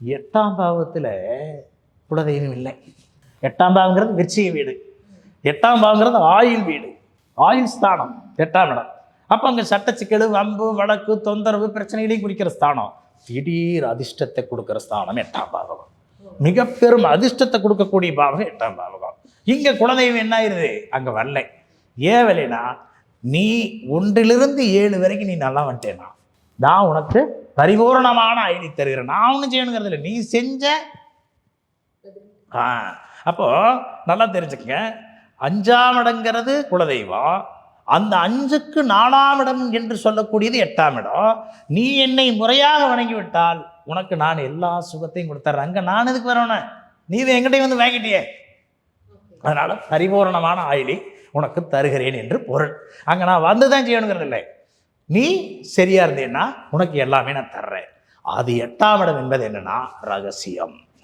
எட்டாம் பாவத்தில் குலதெய்வம் இல்லை. எட்டாம் பாவங்கிறது விருச்சிக வீடு. எட்டாம் பாவங்கிறது ஆயில் வீடு. ஆயுள் ஸ்தானம் எட்டாம் இடம். அப்போ அங்கே சட்டச்சிக்கல் வம்பு வழக்கு தொந்தரவு பிரச்சனைகளையும் குறிக்கிற ஸ்தானம். திடீர் அதிர்ஷ்டத்தை கொடுக்குற ஸ்தானம் எட்டாம் பாவகம். மிக பெரும் அதிர்ஷ்டத்தை கொடுக்கக்கூடிய பாவகம் எட்டாம் பாவகம். இங்கே குலதெய்வம் என்ன ஆயிருது? அங்கே வரல. ஏன் வரலைனா நீ ஒன்றிலிருந்து ஏழு வரைக்கும் நீ நல்லா வந்துட்டேனா. நான் உனக்கு பரிபூரணமான ஐடி தருகிறேன். நான் ஒன்றும் செய்யணுங்கிறது இல்லை நீ செஞ்ச ஆ அப்போ நல்லா தெரிஞ்சுக்கங்க. அஞ்சாம் இடங்கிறது குலதெய்வம். அந்த அஞ்சுக்கு நாலாம் இடம் என்று சொல்லக்கூடியது எட்டாம் இடம். நீ என்னை முறையாக வணங்கிவிட்டால் உனக்கு நான் எல்லா சுகத்தையும் கொடுத்துட்றேன் அங்கே நான் எதுக்கு வரணும் நீ இதை எங்கிட்டையும் வந்து வாங்கிட்டியே? அதனால் பரிபூரணமான ஆயிலை உனக்கு தருகிறேன் என்று பொருள். அங்கே நான் வந்து தான் செய்யணுங்கிறது இல்லை நீ சரியா இருந்தேன்னா உனக்கு எல்லாமே நான் தர்றேன். அது எட்டாம் இடம் என்பது என்னன்னா ரகசியம்.